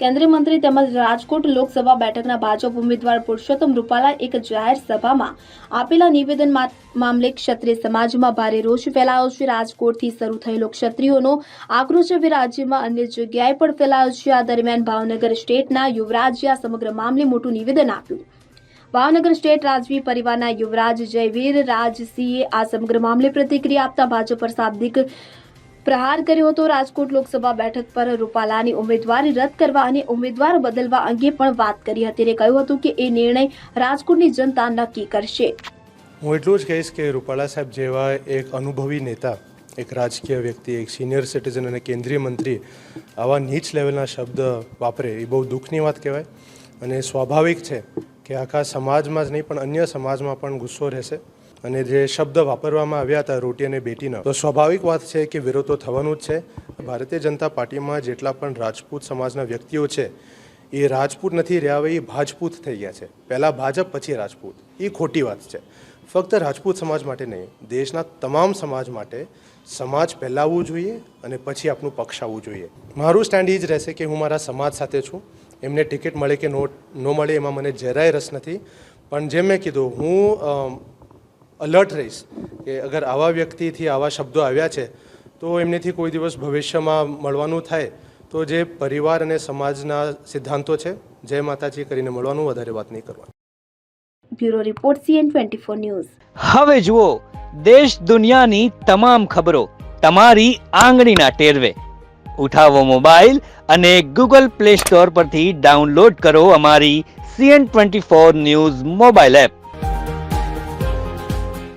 કેન્દ્રીય મંત્રી તેમજ રાજકોટ લોકસભા બેઠકના ભાજપ ઉમેદવાર પુરુષોત્તમ રૂપાલા એક જાહેર સભામાં આપેલા નિવેદન મામલે ક્ષત્રિય સમાજમાં ભારે રોષ ફેલાયો છે. રાજકોટથી શરૂ થયેલો ક્ષત્રિયોનો આક્રોશ હવે રાજ્યમાં અન્ય જગ્યાએ પણ ફેલાયો છે. આ દરમિયાન ભાવનગર સ્ટેટના યુવરાજે આ સમગ્ર મામલે મોટું નિવેદન આપ્યું. ભાવનગર સ્ટેટ રાજવી પરિવારના યુવરાજ જયવીર રાજસિંહે આ સમગ્ર મામલે પ્રતિક્રિયા આપતા ભાજપ પર શાબ્દિક પ્રહાર કર્યો હતો. રાજકોટ લોકસભા બેઠક પર રૂપાલાની ઉમેદવારી રદ કરવા અને ઉમેદવાર બદલવા અંગે પણ વાત કરી હતી અને કહ્યું હતું કે એ નિર્ણય રાજકોટની જનતા નક્કી કરશે. હું એટલું જ કહીશ કે રૂપાલા સાહેબ જેવા એક અનુભવી નેતા, એક રાજકીય વ્યક્તિ, એક સિનિયર સિટીઝન અને કેન્દ્રીય મંત્રી આવા નીચ લેવલના શબ્દ વાપરે એ બહુ દુઃખની વાત કહેવાય. અને સ્વાભાવિક છે કે આખા સમાજમાં જ નહીં પણ અન્ય સમાજમાં પણ ગુસ્સો રહેશે. અને જે શબ્દ વાપરવામાં આવ્યા હતા, રોટી અને બેટીના, તો સ્વાભાવિક વાત છે કે વિરોધ તો થવાનું જ છે. ભારતીય જનતા પાર્ટીમાં જેટલા પણ રાજપૂત સમાજના વ્યક્તિઓ છે, એ રાજપૂત નથી રહ્યા હવે એ ભાજપૂત થઈ ગયા છે. પહેલાં ભાજપ, પછી રાજપૂત. એ ખોટી વાત છે. ફક્ત રાજપૂત સમાજ માટે નહીં, દેશના તમામ સમાજ માટે સમાજ પહેલાં આવવું જોઈએ અને પછી આપણું પક્ષ આવવું જોઈએ. મારું સ્ટેન્ડ એ જ રહેશે કે હું મારા સમાજ સાથે છું. એમને ટિકિટ મળે કે નો, ન મળે એમાં મને જરાય રસ નથી. પણ જેમ મેં કીધું, હું અલર્ટ રહીશ કે અગર આવા વ્યક્તિથી આવા શબ્દો આવ્યા છે તો એમનેથી કોઈ દિવસ ભવિષ્યમાં મળવાનું થાય તો જે પરિવાર અને સમાજના સિદ્ધાંતો છે જય માતાજી કરીને મળવાનું વધારે વાત નહીં કરવાનું. Bureau report CN twenty four news. હવે જુઓ દેશ દુનિયાની તમામ ખબરો તમારી આંગળીના ટેરવે. ઉઠાવો મોબાઈલ અને ગૂગલ પ્લે સ્ટોર પરથી ડાઉનલોડ કરો અમારી CN twenty four news mobile app.